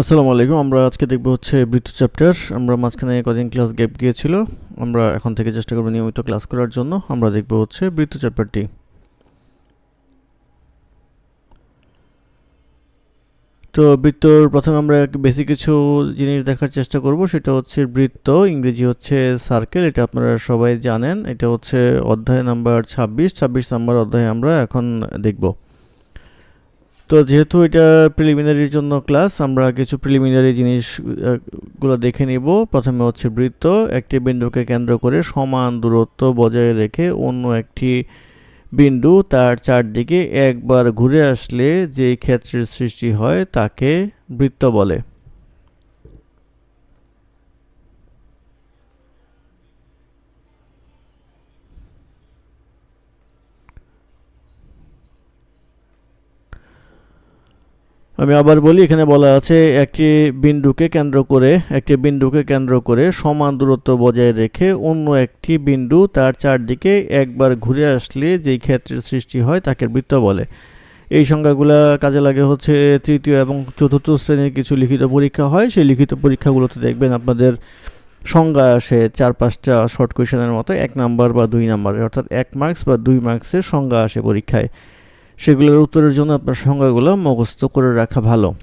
আসসালামু আলাইকুম। আমরা আজকে দেখব হচ্ছে বৃত্ত চ্যাপ্টার আমরা মাঝখানে কদিন ক্লাস গ্যাপ গিয়েছিল। আমরা এখন থেকে চেষ্টা করব নিয়মিত ক্লাস করার জন্য। আমরা দেখব হচ্ছে বৃত্ত চ্যাপ্টারটি তো বৃত্তর প্রথমে আমরা বেশি কিছু জিনিস দেখার চেষ্টা করব। সেটা হচ্ছে বৃত্ত। ইংরেজি হচ্ছে সার্কেল এটা আপনারা সবাই জানেন। এটা হচ্ছে অধ্যায় নাম্বার ছাব্বিশ। ছাব্বিশ নাম্বার অধ্যায় আমরা এখন দেখব। তো যেহেতু এটা প্রিলিমিনারির জন্য ক্লাস আমরা কিছু প্রিলিমিনারি জিনিসগুলো দেখে নিব। প্রথমে হচ্ছে বৃত্ত, একটি বিন্দুকে কেন্দ্র করে সমান দূরত্ব বজায় রেখে অন্য একটি বিন্দু তার চারদিকে একবার ঘুরে আসলে যে ক্ষেত্রের সৃষ্টি হয় তাকে বৃত্ত বলে। আমি আবার বলি, এখানে বলা আছে একটি বিন্দুকে কেন্দ্র করে, একটি বিন্দুকে কেন্দ্র করে সমান দূরত্ব বজায় রেখে অন্য একটি বিন্দু তার চারদিকে একবার ঘুরে আসলে যেই ক্ষেত্রের সৃষ্টি হয় তাকে বৃত্ত বলে। এই সংজ্ঞাগুলো কাজে লাগে হচ্ছে তৃতীয় এবং চতুর্থ শ্রেণির কিছু লিখিত পরীক্ষা হয়। সেই লিখিত পরীক্ষাগুলোতে দেখবেন আপনাদের সংজ্ঞা আসে চার পাঁচটা শর্ট কোয়েশনের মতো, এক নাম্বার বা দুই নাম্বারের, অর্থাৎ এক মার্কস বা দুই মার্কসের সংজ্ঞা আসে পরীক্ষায়। সেগুলোর উত্তরের জন্য আপনার সংজ্ঞাগুলো মুখস্থ করে রাখা ভালো।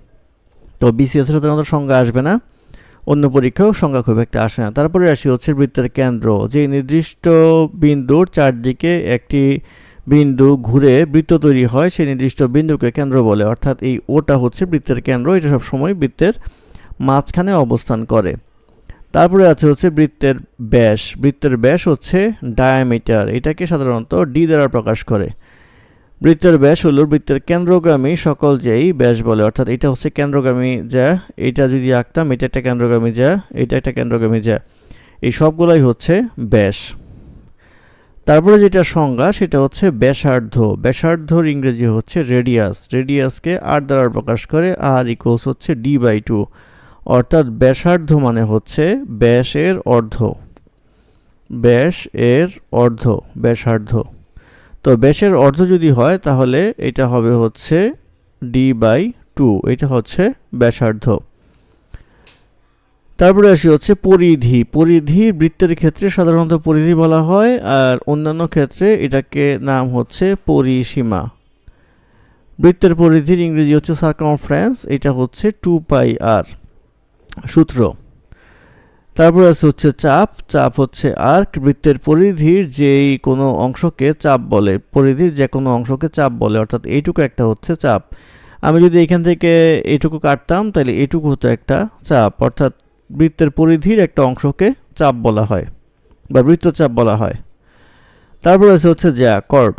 তো বিসিএস এর সাধারণত সংজ্ঞা আসবে না। অন্য পরীক্ষাও সংজ্ঞা খুব একটা আসে না। তারপরে আসি হচ্ছে বৃত্তের কেন্দ্র। যে নির্দিষ্ট বিন্দুর চারদিকে একটি বিন্দু ঘুরে বৃত্ত তৈরি হয়, সেই নির্দিষ্ট বিন্দুকে কেন্দ্র বলে। অর্থাৎ এই ওটা হচ্ছে বৃত্তের কেন্দ্র। এটা সবসময় বৃত্তের মাঝখানে অবস্থান করে। তারপরে আছে হচ্ছে বৃত্তের ব্যাস। বৃত্তের ব্যাস হচ্ছে ডায়ামিটার এটাকে সাধারণত ডি দ্বারা প্রকাশ করে। বৃত্তের ব্যাস হলো বৃত্তের কেন্দ্রগামী সকল যেই ব্যাস বলে, অর্থাৎ এটা হচ্ছে কেন্দ্রগামী যা এটা যদি আঁকতাম এটা একটা কেন্দ্রগামী যা এটা একটা কেন্দ্রগামী যা এই সবগুলাই হচ্ছে ব্যাস। তারপরে যেটা সংজ্ঞা, সেটা হচ্ছে ব্যাসার্ধ। ব্যাসার্ধর ইংরেজি হচ্ছে রেডিয়াস। রেডিয়াসকে আর দ্বারা প্রকাশ করে, আর ইকুয়ালস হচ্ছে ডি বাই টু অর্থাৎ ব্যাসার্ধ মানে হচ্ছে ব্যাসের অর্ধ। ব্যাস এর অর্ধ, ব্যাসার্ধ। তো ব্যাসের অর্ধ যদি হয়, তাহলে এটা হবে হচ্ছে ডি বাই টু এটা হচ্ছে ব্যাসার্ধ। তারপরে আসি হচ্ছে পরিধি। পরিধি বৃত্তের ক্ষেত্রে সাধারণত পরিধি বলা হয়, আর অন্যান্য ক্ষেত্রে এটাকে নাম হচ্ছে পরিসীমা। বৃত্তের পরিধির ইংরেজি হচ্ছে সার্কামফ্রেন্স এটা হচ্ছে টু পাই আর সূত্র। তারপর আছে হচ্ছে চাপ। চাপ হচ্ছে আর্ক বৃত্তের পরিধির যেই কোনো অংশকে চাপ বলে। পরিধির যে কোনো অংশকে চাপ বলে, অর্থাৎ এইটুকু একটা হচ্ছে চাপ। আমি যদি এখান থেকে এইটুকু কাটতাম, তাহলে এইটুকু হতো একটা চাপ। অর্থাৎ বৃত্তের পরিধির একটা অংশকে চাপ বলা হয়, বা বৃত্তচাপ বলা হয়। তারপর আছে হচ্ছে যা কর্ড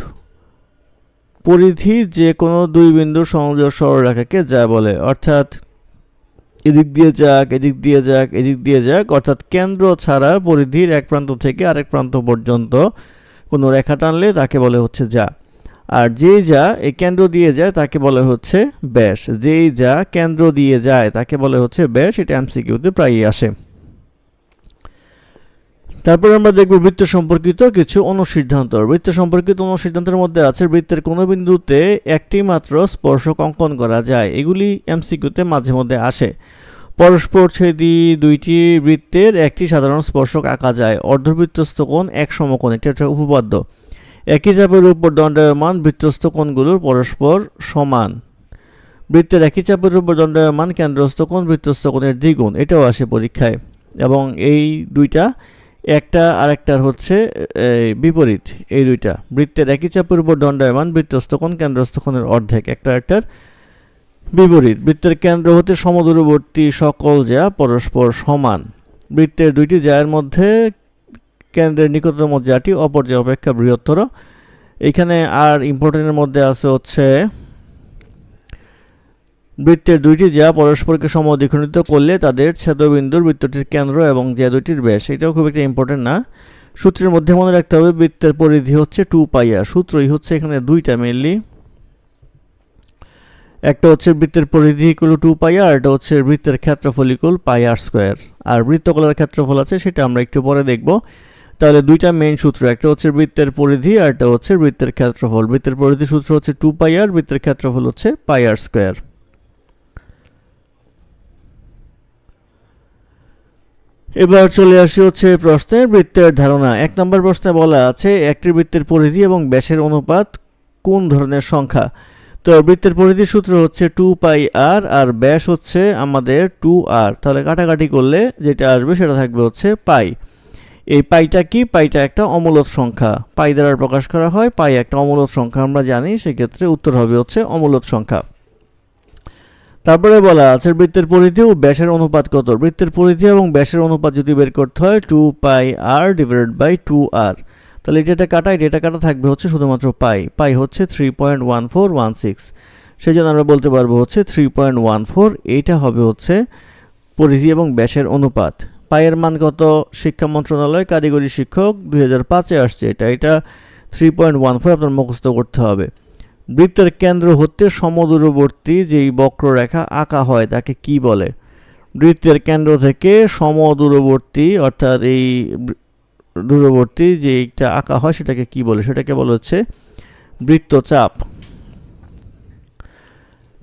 পরিধি যে কোনো দুই বিন্দুর সংযোগ সরলরেখাকে যা বলে, অর্থাৎ এদিক দিয়ে যাক, এদিক দিয়ে যাক, এদিক দিয়ে যাক। অর্থাৎ কেন্দ্র ছাড়া পরিধির এক প্রান্ত থেকে আরেক প্রান্ত পর্যন্ত কোনো রেখা টানলে তাকে বলে হচ্ছে যা। আর যে যা এ কেন্দ্র দিয়ে যায় তাকে বলে হচ্ছে ব্যাস। যেই যা কেন্দ্র দিয়ে যায় তাকে বলে হচ্ছে ব্যাস। এটা এমসিকিউতে প্রায়ই আসে। তারপর আমরা দেখব বৃত্ত সম্পর্কিত কিছু অনুসিদ্ধান্ত। বৃত্ত সম্পর্কিত অনুসিদ্ধান্তের মধ্যে আছে, বৃত্তের কোনো বিন্দুতে একটি মাত্র স্পর্শক অঙ্কন করা যায়। এগুলি এমসিকিউতে মাঝে মধ্যে আসে। পরস্পর ছেদি দুইটি বৃত্তের একটি সাধারণ স্পর্শক আঁকা যায়। অর্ধবৃত্তস্থ কোণ এক সমকোণ, এটি হচ্ছে উপপাদ্য। একই চাপের উপর দণ্ডায়মান বৃত্তস্থ কোণগুলোর পরস্পর সমান। বৃত্তের একই চাপের উপর দণ্ডায়মান কেন্দ্রস্থ কোণ বৃত্তস্থ কোণের দ্বিগুণ, এটাও আসে পরীক্ষায়। এবং এই দুইটা একটা আরেকটার হচ্ছে বিপরীত, এই দুইটা। বৃত্তের একই চাপের উপর দণ্ডায়মান, বৃত্তস্থ কোণ অর্ধেক, একটা একটার বিপরীত। বৃত্তের কেন্দ্র হতে সমদূরবর্তী সকল যা পরস্পর সমান। বৃত্তের দুইটি জায়ের মধ্যে কেন্দ্রের নিকটতম জাটি অপর যা অপেক্ষা বৃহত্তর। এখানে আর ইম্পর্টেন্টের মধ্যে আছে হচ্ছে বৃত্তের দুইটি যা পরস্পরকে সমদ্বিখণ্ডিত করলে তাদের ছেদবিন্দুর বৃত্তটির কেন্দ্র এবং যে দুইটির ব্যাস। এটাও খুব একটা ইম্পর্টেন্ট না। সূত্রের মধ্যে মনে রাখতে হবে, বৃত্তের পরিধি হচ্ছে টু পাইয়া সূত্রই হচ্ছে এখানে দুইটা মেনলি একটা হচ্ছে বৃত্তের পরিধি ইকুয়াল টু পাই আর এটা হচ্ছে বৃত্তের ক্ষেত্রফল ইকুয়াল পাই আর স্কোয়ার আর বৃত্তকলার ক্ষেত্রফল আছে, সেটা আমরা একটু পরে দেখব। তাহলে দুইটা মেইন সূত্র, একটা হচ্ছে বৃত্তের পরিধি আর একটা হচ্ছে বৃত্তের ক্ষেত্রফল। বৃত্তের পরিধি সূত্র হচ্ছে টু পাই আর বৃত্তের ক্ষেত্রফল হচ্ছে পাই আর স্কোয়ার এবার চলে আসি হচ্ছে প্রশ্নের বৃত্তের ধারণা। এক নম্বর প্রশ্নে বলা আছে, একটি বৃত্তের পরিধি এবং ব্যাসের অনুপাত কোন ধরনের সংখ্যা? তো বৃত্তের পরিধি সূত্র হচ্ছে টু পাই আর আর ব্যাস হচ্ছে আমাদের টু আর। তাহলে কাটাকাটি করলে যেটা আসবে সেটা থাকবে হচ্ছে পাই। এই পাইটা কি? পাইটা একটা অমূলত সংখ্যা। পাই দ্বারা প্রকাশ করা হয়, পাই একটা অমূলত সংখ্যা। আমরা জানি সেক্ষেত্রে উত্তর হবে হচ্ছে অমূলত সংখ্যা। তারপরে বলা আছে, বৃত্তের পরিধি ও ব্যাসের অনুপাত কত? বৃত্তের পরিধি এবং ব্যাসের অনুপাত যদি বের করতে হয় two pi R divided by two R তাহলে এটা কাটা এটা কাটা থাকবে হচ্ছে শুধুমাত্র পাই পাই হচ্ছে three point one four one six সেই জন্য আমরা বলতে পারব হচ্ছে থ্রি পয়েন্ট ওয়ান ফোর এইটা হবে হচ্ছে পরিধি এবং ব্যাসের অনুপাত। পায়ের মান কত? শিক্ষা মন্ত্রণালয়, কারিগরি শিক্ষক, দুই হাজার পাঁচে আসছে এটা। এটা থ্রি পয়েন্ট ওয়ান ফোর আপনার মুখস্থ করতে হবে। বৃত্তের কেন্দ্র হতে সমদূরবর্তী যেই বক্ররেখা আঁকা হয় তাকে কি বলে? বৃত্তের কেন্দ্র থেকে সমদূরবর্তী, অর্থাৎ এই দূরবর্তী যে একটা আঁকা হয় সেটাকে কি বলে? সেটাকে বলা হচ্ছে বৃত্তচাপ।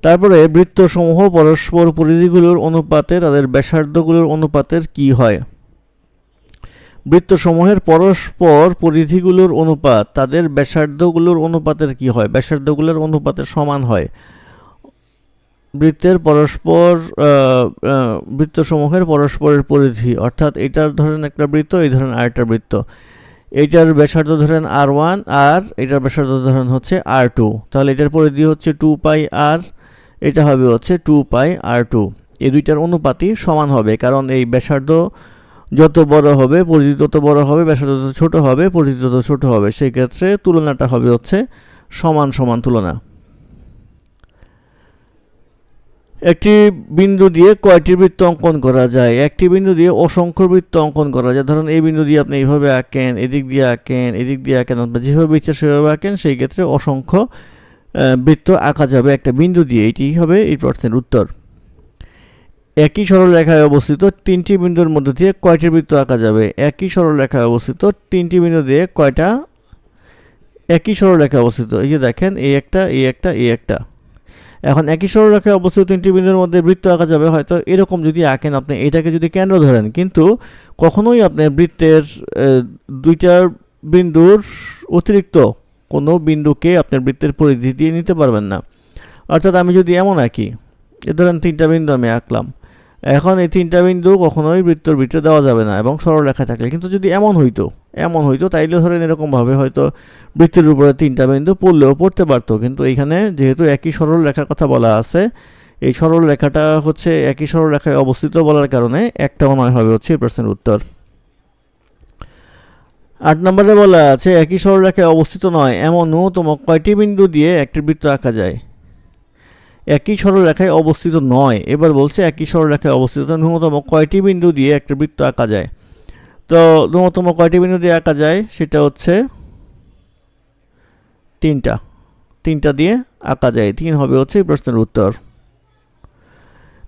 তারপরে বৃত্তসমূহ পরস্পর পরিধিগুলোর অনুপাতে তাদের ব্যাসার্ধগুলোর অনুপাতের কি হয়? বৃত্তসমূহের পরস্পর পরিধিগুলোর অনুপাত, তাদের ব্যাসার্ধগুলোর অনুপাতের কি হয়? ব্যাসার্ধগুলোর অনুপাতের সমান হয়। বৃত্তের পরস্পর বৃত্তসমূহের পরস্পরের পরিধি, অর্থাৎ এটার ধরেন একটা বৃত্ত, এই ধরেন আরেকটা বৃত্ত। এইটার ব্যাসার্ধ ধরেন আর ওয়ান, আর এটার ব্যাসার্ধ ধরেন হচ্ছে আর টু। তাহলে এটার পরিধি হচ্ছে টু পাই আর, এটা হবে হচ্ছে টু পাই আর টু। এই দুইটার অনুপাতই সমান হবে, কারণ এই ব্যাসার্ধ যত বড় হবে, পরিধি তত বড় হবে ব্যাসার্ধ তত ছোট হবে, পরিধি তত ছোট হবে। সেই ক্ষেত্রে তুলনাটা হবে হচ্ছে সমান সমান তুলনা। একটি বিন্দু দিয়ে কয়টি বৃত্ত অঙ্কন করা যায়? একটি বিন্দু দিয়ে অসংখ্য বৃত্ত অঙ্কন করা যায়। ধরুন, এই বিন্দু দিয়ে আপনি এইভাবে আঁকেন, এদিক দিয়ে আঁকেন, এদিক দিয়ে আঁকেন আপনার যেভাবে ইচ্ছা সেভাবে আঁকেন, সেই ক্ষেত্রে অসংখ্য বৃত্ত আঁকা যাবে একটা বিন্দু দিয়ে। এটি হবে এই প্রশ্নের উত্তর। একই সরলরেখায় অবস্থিত তিনটি বিন্দুর মধ্যে দিয়ে কয়টি বৃত্ত আঁকা যাবে? একই সরলরেখায় অবস্থিত তিনটি বিন্দু দিয়ে কয়টা? একই সরলরেখায় অবস্থিত। এই যে দেখেন এই একটা এই একটা এই একটা। এখন একই সরলরেখায় অবস্থিত তিনটি বিন্দুর মধ্যে বৃত্ত আঁকা যাবে। হয়তো এরকম যদি আঁকেন আপনি এটাকে যদি কেন্দ্র ধরেন। কিন্তু কখনোই আপনি বৃত্তের আহ, দুইটা বিন্দুর অতিরিক্ত কোনো বিন্দুকে আপনার বৃত্তের পরিধি দিয়ে নিতে পারবেন না। অর্থাৎ আমি যদি এমন আঁকি এ ধরেন তিনটা বিন্দু আমি আঁকলাম। এখন এই তিনটা বিন্দু কখনোই বৃত্তর ভিতরে দেওয়া যাবে না এবং সরল সরলরেখা থাকলে। কিন্তু যদি এমন হইতো এমন হইতো, তাইলে ধরেন এরকমভাবে হয়তো বৃত্তের উপরে তিনটা বিন্দু পড়লেও পড়তে পারতো। কিন্তু এইখানে যেহেতু একই সরল রেখার কথা বলা আছে, এই সরল রেখাটা হচ্ছে একই সরল রেখায় অবস্থিত বলার কারণে একটাও নয় হবে হচ্ছে প্রশ্নের উত্তর। আট নম্বরে বলা আছে, একই সরল রেখায় অবস্থিত নয় এমন ন্যূনতম কয়টি বিন্দু দিয়ে একটি বৃত্ত আঁকা যায়? একই সরলরেখায় অবস্থিত নয়। এবার বলছে একই সরলরেখায় অবস্থিত। ন্যূনতম কয়টি বিন্দু দিয়ে একটা বৃত্ত আঁকা যায়? তো ন্যূনতম কয়টি বিন্দু দিয়ে আঁকা যায়? সেটা হচ্ছে তিনটা। তিনটা দিয়ে আঁকা যায়। তিন হবে হচ্ছে এই প্রশ্নের উত্তর।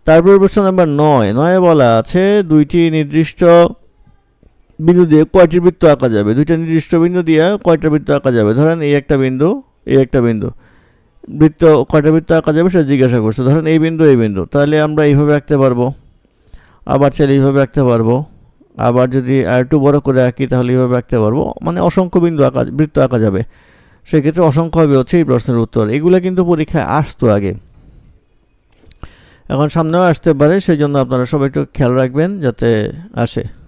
তারপর প্রশ্ন নাম্বার নয়। নয়ে বলা আছে, দুইটি নির্দিষ্ট বিন্দু দিয়ে কয়টি বৃত্ত আঁকা যাবে? দুইটা নির্দিষ্ট বিন্দু দিয়ে কয়টা বৃত্ত আঁকা যাবে? ধরেন এই একটা বিন্দু, এই একটা বিন্দু। বৃত্ত, কয়টা বৃত্ত আঁকা যাবে সেটা জিজ্ঞাসা করছে। ধরেন এই বিন্দু এই বিন্দু। তাহলে আমরা এইভাবে আঁকতে পারব। আবার চাইলে এইভাবে আঁকতে পারব। আবার যদি আর একটু বড় করে আঁকি, তাহলে এইভাবে আঁকতে পারব। মানে অসংখ্য বিন্দু আঁকা, বৃত্ত আঁকা যাবে। সেক্ষেত্রে অসংখ্য হবে হচ্ছে এই প্রশ্নের উত্তর। এগুলো কিন্তু পরীক্ষায় আসতো আগে। এখন সামনেও আসতে পারে সেই জন্য আপনারা সবাই একটু খেয়াল রাখবেন যাতে আসে।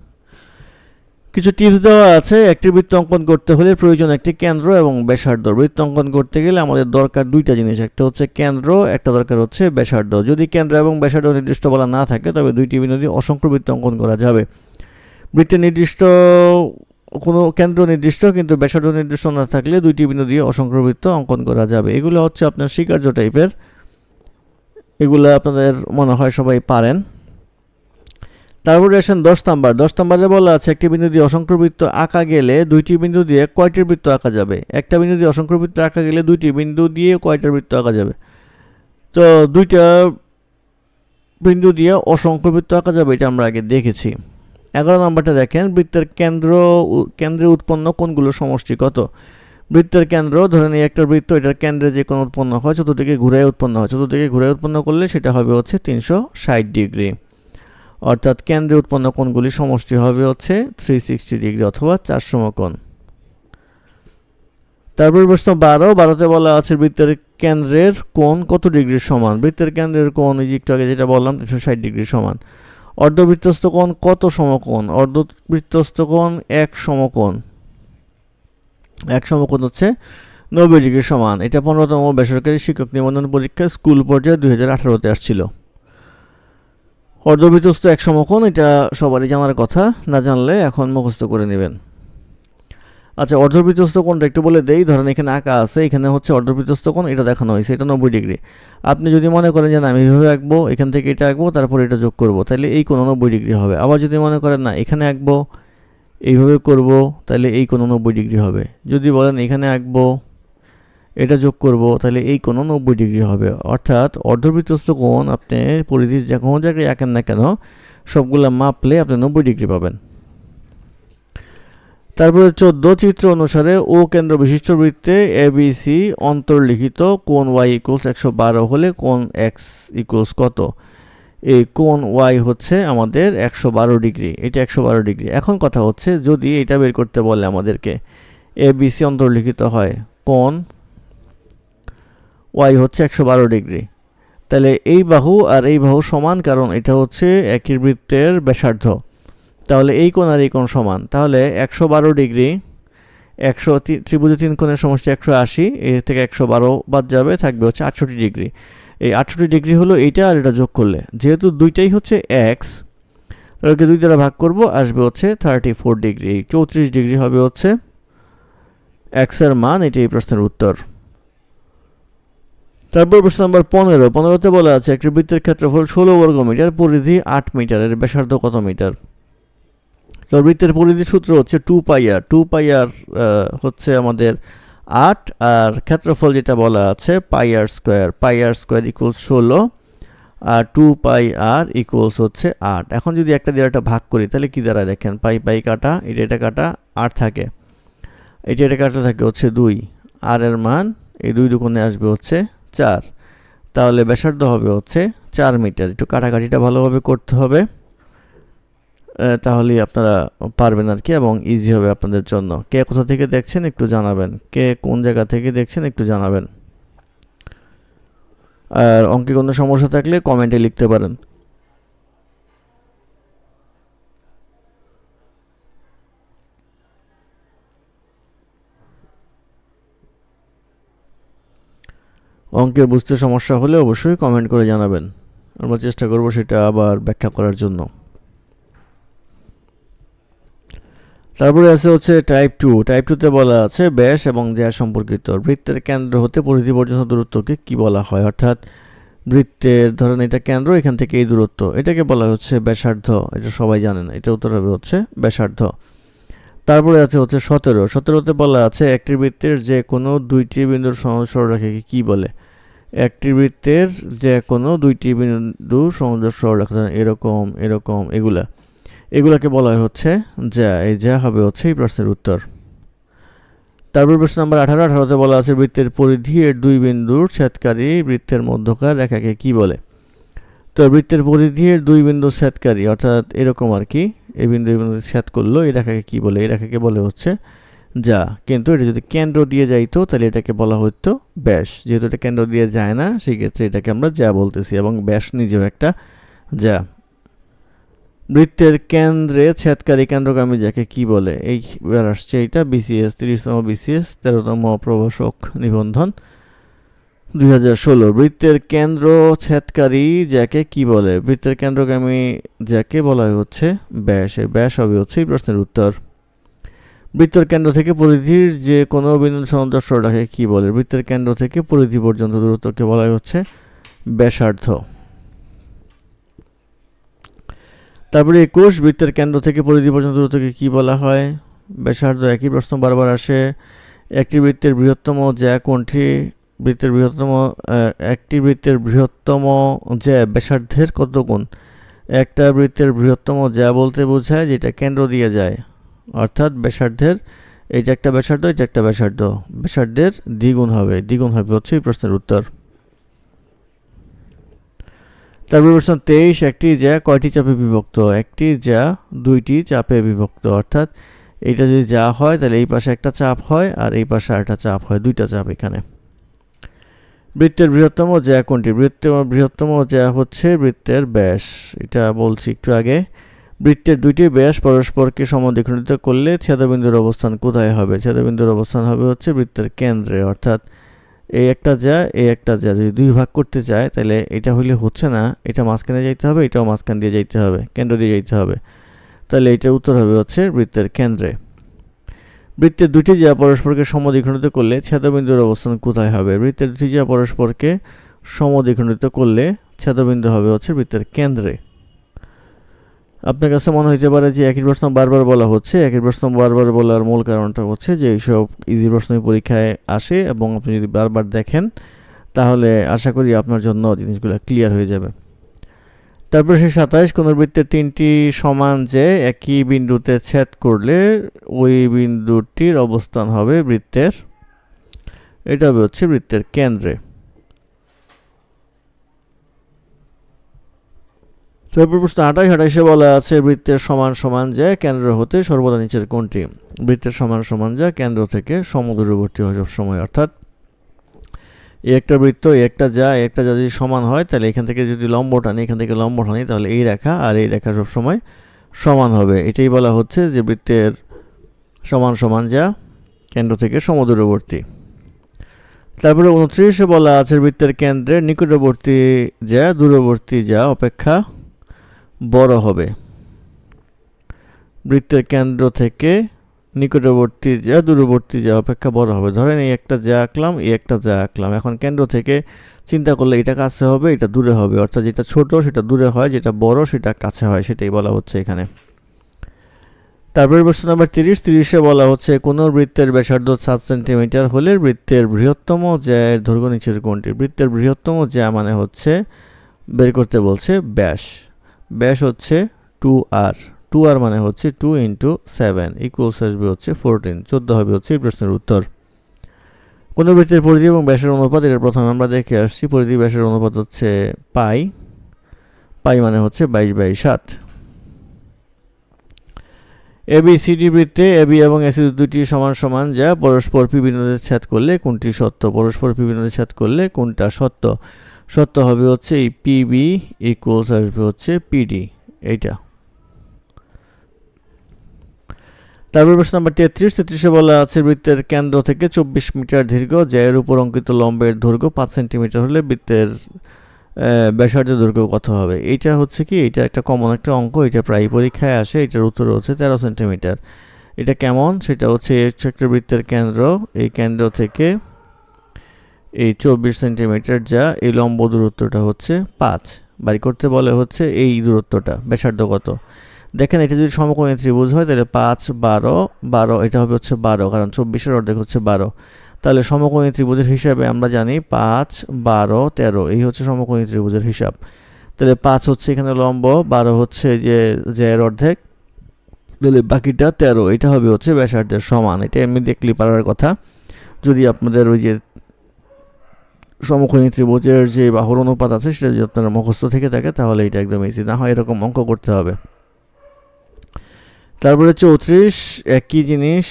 কিছু টিপস দেওয়া আছে। একটি বৃত্ত অঙ্কন করতে হলে প্রয়োজন একটি কেন্দ্র এবং ব্যাসার্ধ। বৃত্ত অঙ্কন করতে গেলে আমাদের দরকার দুইটা জিনিস। একটা হচ্ছে কেন্দ্র, একটা দরকার হচ্ছে ব্যাসার্ধ। যদি কেন্দ্র এবং ব্যাসার্ধ নির্দিষ্ট বলা না থাকে, তবে দুইটি বিন্দু অসংখ্য বৃত্ত অঙ্কন করা যাবে। বৃত্তের নির্দিষ্ট কোনো কেন্দ্র নির্দিষ্ট, কিন্তু ব্যাসার্ধ নির্দিষ্ট না থাকলে দুইটি বিন্দু দিয়ে অসংখ্য বৃত্ত অঙ্কন করা যাবে। এগুলো হচ্ছে আপনার স্বীকার্য টাইপের এগুলো আপনাদের মনে হয় সবাই পারেন। তারপরে আসেন দশ নাম্বার। দশ নাম্বারে বলা আছে, একটি বিন্দু দিয়ে অসংখ্য বৃত্ত আঁকা গেলে দুইটি বিন্দু দিয়ে কয়টি বৃত্ত আঁকা যাবে? একটা বিন্দু দিয়ে অসংখ্য বৃত্ত আঁকা গেলে দুইটি বিন্দু দিয়ে কয়টা বৃত্ত আঁকা যাবে? তো দুইটা বিন্দু দিয়ে অসংখ্য বৃত্ত আঁকা যাবে, এটা আমরা আগে দেখেছি। এগারো নম্বরটা দেখেন, বৃত্তের কেন্দ্র কেন্দ্রে উৎপন্ন কোনগুলো সমষ্টি কত? বৃত্তের কেন্দ্র ধরেন এই একটা বৃত্ত, এটার কেন্দ্রে যে কোনো উৎপন্ন হয়, চতুর্দিকে ঘুরে উৎপন্ন হয়। চতুর্দিকে ঘুরে উৎপন্ন করলে সেটা হবে হচ্ছে তিনশো ষাট ডিগ্রি। অর্থাৎ কেন্দ্রে উৎপন্ন কোণগুলি সমষ্টি হবে হচ্ছে থ্রি সিক্সটি ডিগ্রি অথবা চার সমকোণ। তারপর প্রশ্ন বারো, বারোতে বলা আছে বৃত্তের কেন্দ্রের কোণ কত ডিগ্রির সমান? বৃত্তের কেন্দ্রের কোণ একটু আগে যেটা বললাম, তিনশো ষাট ডিগ্রি সমান। অর্ধবৃত্তস্থ কোণ কত সমকোণ? অর্ধবৃত্তস্থ কোণ এক সমকোণ। এক সমকোণ হচ্ছে নব্বই ডিগ্রি সমান। এটা পনেরোতম বেসরকারি শিক্ষক নিবন্ধন পরীক্ষা স্কুল পর্যায়ে দুই হাজার আঠারোতে আসছিল। অর্ধবৃত্তস্থ এক সমকোণ, এটা সবারই জানার কথা, না জানলে এখন মুখস্থ করে নেবেন। আচ্ছা অর্ধবৃত্তস্থ কোণটা একটু বলে দেই, ধরেন এখানে আঁকা আছে, এখানে হচ্ছে অর্ধবৃত্তস্থ কোণ, এটা দেখানো হয়েছে, এটা নব্বই ডিগ্রি। আপনি যদি মনে করেন যে না, আমি এইভাবে আঁকবো, এখান থেকে এটা আঁকবো, তারপর এটা যোগ করব, তাহলে এই কোণ নব্বই ডিগ্রি হবে। আবার যদি মনে করেন না, এখানে আঁকবো, এইভাবে করব, তাহলে এই কোণ নব্বই ডিগ্রি হবে। যদি বলেন এখানে আঁকবো এটা যোগ করব, তাহলে এই কোণ নব্বই ডিগ্রি হবে। অর্থাৎ অর্ধবৃত্তস্থ কোণ আপনি পরিধির যে কোনো জায়গায় আঁকেন না কেন, সবগুলা মাপলে আপনি নব্বই ডিগ্রি পাবেন। তারপরে চোদ্দ, চিত্র অনুসারে ও কেন্দ্র বিশিষ্ট বৃত্তে এ এবিসি অন্তর্লিখিত কোণ ওয়াই ইকুয়ালস একশো বারো হলে কোণ এক্স ইকুয়ালস কত? এই কোণ ওয়াই হচ্ছে আমাদের একশো বারো ডিগ্রি, এটা একশো বারো ডিগ্রি। এখন কথা হচ্ছে যদি এটা বের করতে বলে আমাদেরকে এ এবিসি অন্তর্লিখিত হয়, কোণ ওয়াই হচ্ছে একশো বারো ডিগ্রি। তাহলে এই বাহু আর এই বাহু সমান, কারণ এটা হচ্ছে একই বৃত্তের ব্যাসার্ধ। তাহলে এই কোণ আর এই কোণ সমান। তাহলে একশো বারো ডিগ্রি, একশো ত্রিভুজের তিন কোণের সমষ্টি একশো আশি এর থেকে একশো বারো বাদ যাবে, থাকবে হচ্ছে আটষট্টি ডিগ্রি। এই আটষট্টি ডিগ্রি হলো এইটা আর এটা যোগ করলে। যেহেতু দুইটাই হচ্ছে এক্স তাহলে দুই দ্বারা ভাগ করব, আসবে হচ্ছে থার্টি ফোর ডিগ্রি। চৌত্রিশ ডিগ্রি হবে হচ্ছে এক্সের মান এটি এই প্রশ্নের উত্তর। তারপর প্রশ্ন নম্বর পনেরো। পনেরোতে বলা আছে, একটি বৃত্তের ক্ষেত্রফল ষোলো বর্গ মিটার, পরিধি আট মিটারের ব্যাসার্ধ কত মিটার? তো বৃত্তের পরিধি সূত্র হচ্ছে টু পাই আর। টু পাই আর হচ্ছে আমাদের আট। আর ক্ষেত্রফল যেটা বলা আছে, pi R square. Pi R square equals ষোলো। আর টু পাই আর ইকুয়ালস হচ্ছে আট। এখন যদি একটা দিয়ে একটা ভাগ করি, তাহলে কী দ্বারা দেখেন? পাই পাই কাটা, এটা এটা কাটা আট থাকে। এটা এটা কাটা থাকে হচ্ছে দুই। আর এর মান, এই দুই দুগুণে আসবে হচ্ছে চার। তাহলে ব্যাসার্ধ হবে হচ্ছে চার মিটার। একটু কাটাকাটিটা ভালোভাবে করতে হবে। তাহলেই আপনারা পারবেন আর কি এবং ইজি হবে আপনাদের জন্য। কে কোথা থেকে দেখছেন একটু জানাবেন। কে কোন জায়গা থেকে দেখছেন একটু জানাবেন। আর অঙ্কে কোনো সমস্যা থাকলে কমেন্টে লিখতে পারেন। অঙ্কে বুঝতে সমস্যা হলে অবশ্যই কমেন্ট করে জানাবেন। আমরা চেষ্টা করব সেটা আবার ব্যাখ্যা করার জন্য। তারপরে আছে হচ্ছে টাইপ টু টাইপ টুতে বলা আছে ব্যাস এবং জ্যা সম্পর্কিত। বৃত্তের কেন্দ্র হতে পরিধি পর্যন্ত দূরত্বকে কি বলা হয়? অর্থাৎ বৃত্তের ধরেন এটা কেন্দ্র, এখান থেকে এই দূরত্ব। এটাকে বলা হচ্ছে ব্যাসার্ধ। এটা সবাই জানেন এটা উত্তর হবে হচ্ছে ব্যাসার্ধ। তারপরে আছে হচ্ছে সতেরো। সতেরোতে বলা আছে একটি বৃত্তের যে কোনো দুইটি বিন্দুর সরলরেখাকে কি বলে? একটি বৃত্তের যে কোনো দুইটি বিন্দু সমুদ্র সরলরেখা এরকম এরকম, এগুলা। এগুলাকে বলা হচ্ছে যা, এই যা হবে হচ্ছে এই প্রশ্নের উত্তর। তারপর প্রশ্ন নাম্বার আঠারো, আঠারোতে বলা আছে, বৃত্তের পরিধি এর দুই বিন্দুর ছেদকারী বৃত্তের মধ্যকার রেখাকে কি বলে? তো বৃত্তের পরিধি এর দুই বিন্দু ছেদকারী, অর্থাৎ এরকম আর কি, এই বিন্দু এই বিন্দু ছেদ করল, এই রেখাকে কি বলে? এই রেখাকে বলে হচ্ছে যা, কিন্তু এটা যদি কেন্দ্র দিয়ে যাইতো, তাহলে এটাকে বলা হতো ব্যাস। যেহেতু এটা কেন্দ্র দিয়ে যায় না, সেক্ষেত্রে এটাকে আমরা যা বলতেছি, এবং ব্যাস নিজেও একটা যা। বৃত্তের কেন্দ্রে ছেদকারী কেন্দ্রগামী যাকে কি বলে এই আসছে এইটা, বিসিএস, তিরিশতম বিসিএস, তেরোতম প্রভাষক নিবন্ধন, দুই হাজার ষোলো। বৃত্তের কেন্দ্র ছেদকারী যাকে কি বলে? বৃত্তের কেন্দ্রগামী যাকে বলা হচ্ছে ব্যাস। ব্যাস হবে হচ্ছে এই প্রশ্নের উত্তর। বৃত্তের কেন্দ্র থেকে পরিধির যে কোনো বিন্দু সমান্তর রাখে কি বলে? বৃত্তের কেন্দ্র থেকে পরিধি পর্যন্ত দূরত্বকে বলা হচ্ছে ব্যাসার্ধ। তারপরে একুশ, বৃত্তের কেন্দ্র থেকে পরিধি পর্যন্ত দূরত্বকে কি বলা হয়? ব্যাসার্ধ একই প্রশ্ন বারবার আসে। একটি বৃত্তের বৃহত্তম জ্যা কোনটি? বৃত্তের বৃহত্তম একটি বৃত্তের বৃহত্তম জ্যা ব্যাসার্ধের কত গুণ? একটা বৃত্তের বৃহত্তম জ্যা বলতে বোঝায় যেটা কেন্দ্র দিয়ে যায়। অর্থাৎ ব্যাসার্ধের এইটা একটা ব্যাসার্ধ এটা একটা ব্যাসার্ধ, ব্যাসার্ধের দ্বিগুণ হবে। দ্বিগুণ হবে হচ্ছে এই প্রশ্নের উত্তর। তারপর প্রশ্ন, তেইশ একটি যা কয়টি চাপে বিভক্ত? একটি যা দুইটি চাপে বিভক্ত। অর্থাৎ এইটা যদি যা হয়, তাহলে এই পাশে একটা চাপ হয় আর এই পাশে আরেকটা চাপ হয়, দুইটা চাপ এখানে। বৃত্তের বৃহত্তম জ্যা কোনটি? বৃত্তের বৃহত্তম জ্যা হচ্ছে বৃত্তের ব্যাস। এটা বলছি একটু আগে। বৃত্তের দুইটি ব্যাস পরস্পরকে সমদ্বিখণ্ডিত করলে ছেদবিন্দুর অবস্থান কোথায় হবে? ছেদবিন্দুর অবস্থান হবে হচ্ছে বৃত্তের কেন্দ্রে। অর্থাৎ এই একটা যা এই একটা যা। যদি দুই ভাগ করতে চায়, তাহলে এটা হইলে হচ্ছে না, এটা মাঝখানে যাইতে হবে, এটাও মাঝখান দিয়ে যাইতে হবে, কেন্দ্র দিয়ে যাইতে হবে। তাহলে এটার উত্তর হবে হচ্ছে বৃত্তের কেন্দ্রে। বৃত্তের দুটি যা পরস্পরকে সমদ্বিখণ্ডিত করলে ছেদবিন্দুর অবস্থান কোথায় হবে? বৃত্তের দুটি যা পরস্পরকে সমদ্বিখণ্ডিত করলে ছেদবিন্দু হবে হচ্ছে বৃত্তের কেন্দ্রে। আপনার কাছে মনে হইতে পারে যে একই প্রশ্ন বারবার বলা হচ্ছে, একই প্রশ্ন বারবার বলার মূল কারণটা হচ্ছে যে এইসব ইজি প্রশ্নই পরীক্ষায় আসে এবং আপনি যদি বারবার দেখেন, তাহলে আশা করি আপনার জন্য জিনিসগুলো ক্লিয়ার হয়ে যাবে। তারপর সে কোন বৃত্তের তিনটি সমান যে একই বিন্দুতে ছেদ করলে ওই বিন্দুটির অবস্থান হবে বৃত্তের, এটা হবে হচ্ছে বৃত্তের কেন্দ্রে। তারপর প্রশ্ন আঠাশ আঠাশে বলা আছে, বৃত্তের সমান সমান যা কেন্দ্র হতে সর্বদা নিচের কোনটি? বৃত্তের সমান সমান যা কেন্দ্র থেকে সমদূরবর্তী হয় সবসময়। অর্থাৎ এই একটা বৃত্ত একটা যা একটা যা যদি সমান হয়, তাহলে এখান থেকে যদি লম্ব টানি এখান থেকে লম্ব টানি তাহলে এই রেখা আর এই রেখা সবসময় সমান হবে। এটাই বলা হচ্ছে যে বৃত্তের সমান সমান যা কেন্দ্র থেকে সমদূরবর্তী। তারপরে উনত্রিশে বলা আছে বৃত্তের কেন্দ্রের নিকটবর্তী যা, দূরবর্তী যা, অপেক্ষা বড় হবে। বৃত্তের কেন্দ্র থেকে নিকটবর্তী যা দূরবর্তী যা অপেক্ষা বড় হবে। ধরেন এই একটা যা আঁকলাম, এই একটা যা আঁকলাম। এখন কেন্দ্র থেকে চিন্তা করলে এটা কাছে হবে, এটা দূরে হবে। অর্থাৎ যেটা ছোট সেটা দূরে হয়, যেটা বড় সেটা কাছে হয়, সেটাই বলা হচ্ছে এখানে। তারপরে প্রশ্ন নাম্বার তিরিশ। তিরিশে বলা হচ্ছে, কোনো বৃত্তের ব্যাসার্ধ সাত সেন্টিমিটার হলে বৃত্তের বৃহত্তম জ্যায়ের দৈর্ঘ্য নিচের কোনটি বৃত্তের বৃহত্তম জ্যা মানে হচ্ছে, বের করতে বলছে ব্যাস। ব্যাস হচ্ছে টু আর টু আর মানে হচ্ছে টু ইন্টু সেভেন ইকুয়ালস আসবে হচ্ছে ফোরটিন চোদ্দ হবে হচ্ছে এই প্রশ্নের উত্তর। কোনো বৃত্তের পরিধি এবং ব্যাসের অনুপাত, এটা প্রথমে আমরা দেখে আসছি। পরিধি ব্যাসের অনুপাত হচ্ছে পাই। পাই মানে হচ্ছে বাইশ বাই সাত। এবি সিডি বৃত্তে এবি এবং এসি দুটি সমান সমান যা পরস্পর পি বিন্দুতে ছেদ করলে কোনটি সত্য? পরস্পর পি বিন্দুতে ছেদ করলে কোনটা সত্য? সত্য হবে হচ্ছে এই পিবি ইকুয়ালস আসবে হচ্ছে পিডি এইটা। তারপর প্রশ্ন নাম্বার তেত্রিশ, তেত্রিশে বলা আছে বৃত্তের কেন্দ্র থেকে চব্বিশ মিটার দীর্ঘ, জ্যায়ের উপর অঙ্কিত লম্বের দৈর্ঘ্য পাঁচ সেন্টিমিটার হলে বৃত্তের ব্যাসার্ধ দৈর্ঘ্য কত হবে? এইটা হচ্ছে কি এটা একটা কমন একটা অঙ্ক এটা প্রায় পরীক্ষায় আসে এটার উত্তর হচ্ছে তেরো সেন্টিমিটার। এটা কেমন? সেটা হচ্ছে একটা বৃত্তের কেন্দ্র, এই কেন্দ্র থেকে এই চব্বিশ সেন্টিমিটার যা এই লম্ব দূরত্বটা হচ্ছে পাঁচ। বাড়ি করতে বলে হচ্ছে এই দূরত্বটা, ব্যাসার্ধ কত? দেখেন, এটা যদি সমকোণী ত্রিভুজ হয়, তাহলে পাঁচ, বারো বারো, এটা হবে হচ্ছে বারো, কারণ চব্বিশের অর্ধেক হচ্ছে বারো। তাহলে সমকোণী ত্রিভুজের হিসাবে আমরা জানি পাঁচ, বারো, তেরো, এই হচ্ছে সমকোণী ত্রিভুজের হিসাব। তাহলে পাঁচ হচ্ছে এখানে লম্ব, বারো হচ্ছে যে জের অর্ধেক। তাহলে বাকিটা তেরো, এটা হবে হচ্ছে ব্যাসার্ধের সমান। এটা এমনি দেখলে পারার কথা। যদি আপনাদের ওই যে সমকোণী ত্রিভুজের যে বাহুর অনুপাত আছে, সেটা যদি আপনার মুখস্থ থেকে থাকে তাহলে এটা একদম ইজি না হয় এরকম অঙ্ক করতে হবে। তারপরে চৌত্রিশ একই জিনিস,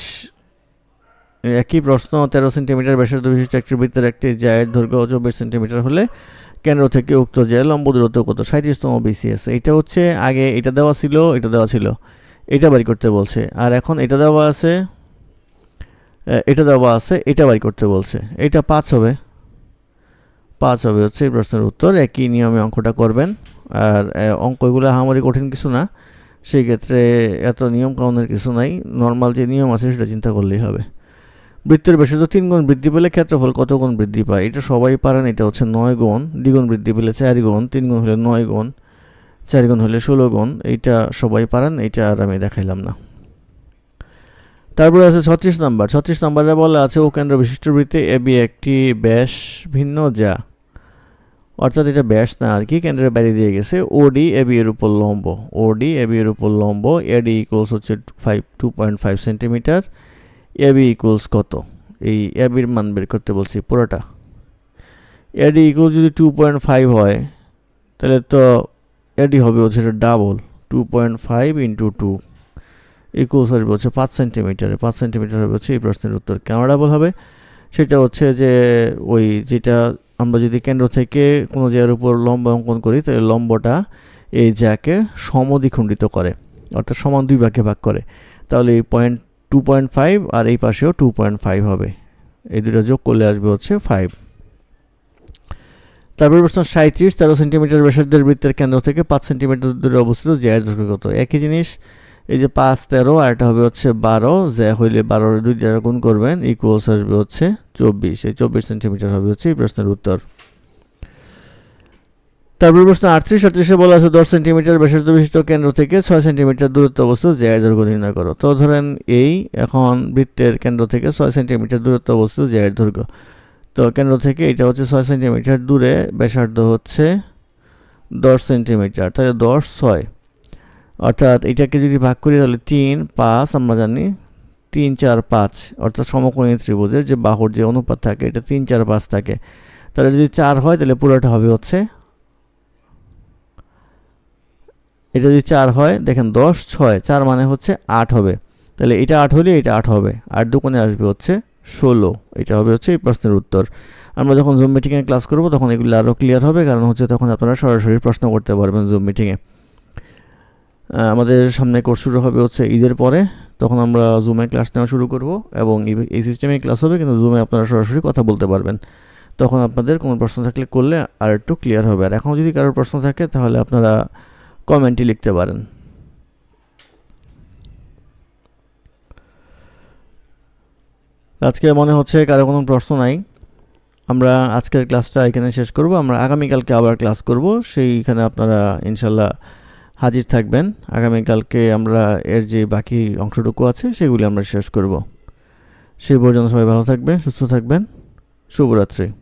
একই প্রশ্ন, তেরো সেন্টিমিটার ব্যাসার্ধ বিশিষ্ট একটি বৃত্তের একটি জায়ের দৈর্ঘ্য চব্বিশ সেন্টিমিটার হলে কেন্দ্র থেকে উক্ত জায়ের লম্ব দূরত্ব কত? সাঁত্রিশতম বিসিএস এটা হচ্ছে আগে এটা দেওয়া ছিল, এটা দেওয়া ছিল। এটা বাড়ি করতে বলছে। আর এখন এটা দেওয়া আছে এটা দেওয়া আছে, এটা বাড়ি করতে বলছে। এটা পাঁচ হবে। পাঁচ হবে হচ্ছে এই প্রশ্নের উত্তর। একই নিয়মে অঙ্কটা করবেন। আর অঙ্ক এগুলো আমারই কঠিন কিছু না। সেই ক্ষেত্রে এত নিয়ম কানুনের কিছু নাই। নর্মাল যে নিয়ম আছে সেটা চিন্তা করলেই হবে। বৃত্তের ব্যাসার্ধ তিন গুণ বৃদ্ধি পেলে ক্ষেত্রফল কত গুণ বৃদ্ধি পায়? এটা সবাই পারেন। এটা হচ্ছে নয় গুণ। দ্বিগুণ বৃদ্ধি পেলে চার গুণ। তিন গুণ হলে নয় গুণ। চার গুণ হলে ষোলো গুণ। এইটা সবাই পারেন। এইটা আর আমি দেখাইলাম না। তারপরে আছে ছত্রিশ নাম্বার। ছত্রিশ নাম্বারে বলা আছে ও কেন্দ্র বিশিষ্ট বৃত্তে এবি একটি ব্যাস ভিন্ন যা। অর্থাৎ এটা ব্যাস না আর কি, কেন্দ্রের বাইরে দিয়ে গেছে। ওডি এবি এর উপর লম্ব। ওডি এবি এর উপর লম্ব এডি ইকুয়ালস হচ্ছে five two point five centimeter AB equals কত? এই এবির মান বের করতে বলছি পুরোটা। এডি ইকুয়াল যদি টু পয়েন্ট ফাইভ হয়, তাহলে তো এটি হবে হচ্ছে এটা double two point five into two equals আসবে হচ্ছে পাঁচ সেন্টিমিটারে পাঁচ সেন্টিমিটার হবে হচ্ছে এই প্রশ্নের উত্তর কেন ডাবল হবে? সেটা হচ্ছে যে ওই যেটা আমরা যদি কেন্দ্র থেকে কোনো জায়গার উপর লম্ব অঙ্কন করি, তাহলে লম্বটা এই জ্যাকে সমদ্বিখণ্ডিত করে, অর্থাৎ সমান দুই ভাগে ভাগ করে। তাহলে এই পয়েন্ট টু পয়েন্ট ফাইভ আর এই পাশেও টু পয়েন্ট ফাইভ হবে। এই দুটো যোগ করলে আসবে হচ্ছে ফাইভ তারপর প্রশ্ন সাঁত্রিশ তেরো সেন্টিমিটার ব্যাসার্ধের বৃত্তের কেন্দ্র থেকে পাঁচ সেন্টিমিটার দূরে অবস্থিত জ্যায়ের দৈর্ঘ্য কত? একই জিনিস। এই যে পাঁচ তেরো আর এটা হবে হচ্ছে বারো, যে হইলে বারো দুই দ্বারা গুণ করবেন ইকুয়ালস আসবে হচ্ছে চব্বিশ। এই চব্বিশ সেন্টিমিটার হবে হচ্ছে এই প্রশ্নের উত্তর। তারপর প্রশ্ন আটত্রিশ, আটত্রিশে বলা আছে দশ সেন্টিমিটার ব্যাসার্ধ বিশিষ্ট কেন্দ্র থেকে ছয় সেন্টিমিটার দূরত্ব অবস্থিত জ্যায়ের দৈর্ঘ্য নির্ণয় করো। তো ধরেন এই এখন বৃত্তের কেন্দ্র থেকে ছয় সেন্টিমিটার দূরত্ব অবস্থিত জ্যায়ের দৈর্ঘ্য তো কেন্দ্র থেকে এটা হচ্ছে ছয় সেন্টিমিটার দূরে ব্যাসার্ধ হচ্ছে দশ সেন্টিমিটার তাহলে দশ ছয়। অর্থাৎ এটাকে যদি ভাগ করি তাহলে তিন, পাঁচ, আমরা জানি তিন, চার, পাঁচ, অর্থাৎ সমকোণী ত্রিভুজের যে বাহুর যে অনুপাত থাকে, এটা তিন, চার, পাঁচ থাকে। তাহলে যদি চার হয়, তাহলে পুরোটা হবে হচ্ছে এটা যদি চার হয়, দেখেন দশ, ছয়, চার মানে হচ্ছে আট হবে। তাহলে এটা আট হলে এটা আট হবে। আট দোকানে আসবে হচ্ছে ষোলো। এটা হবে হচ্ছে এই প্রশ্নের উত্তর। আমরা যখন জুম মিটিংয়ে ক্লাস করব, তখন এগুলো আরও ক্লিয়ার হবে, কারণ হচ্ছে তখন আপনারা সরাসরি প্রশ্ন করতে পারবেন জুম মিটিংয়ে আমাদের সামনে কোর্স শুরু হবে হচ্ছে ঈদের পরে। তখন আমরা জুমে ক্লাস নেওয়া শুরু করব এবং এই সিস্টেমে ক্লাস হবে, কিন্তু জুমে আপনারা সরাসরি কথা বলতে পারবেন। তখন আপনাদের কোনো প্রশ্ন থাকলে করলে আর একটু ক্লিয়ার হবে। আর এখন যদি কারোর প্রশ্ন থাকে, তাহলে আপনারা কমেন্টই লিখতে পারেন। আজকে মনে হচ্ছে কারও কোনো প্রশ্ন নাই। আমরা আজকের ক্লাসটা এখানে শেষ করব। আমরা আগামীকালকে আবার ক্লাস করব। সেইখানে আপনারা ইনশাল্লাহ হাজির থাকবেন। আগামীকালকে আমরা এর যে বাকি অংশটুকু আছে সেগুলি আমরা শেষ করব। সেই পর্যন্ত সবাই ভালো থাকবেন, সুস্থ থাকবেন। শুভরাত্রি।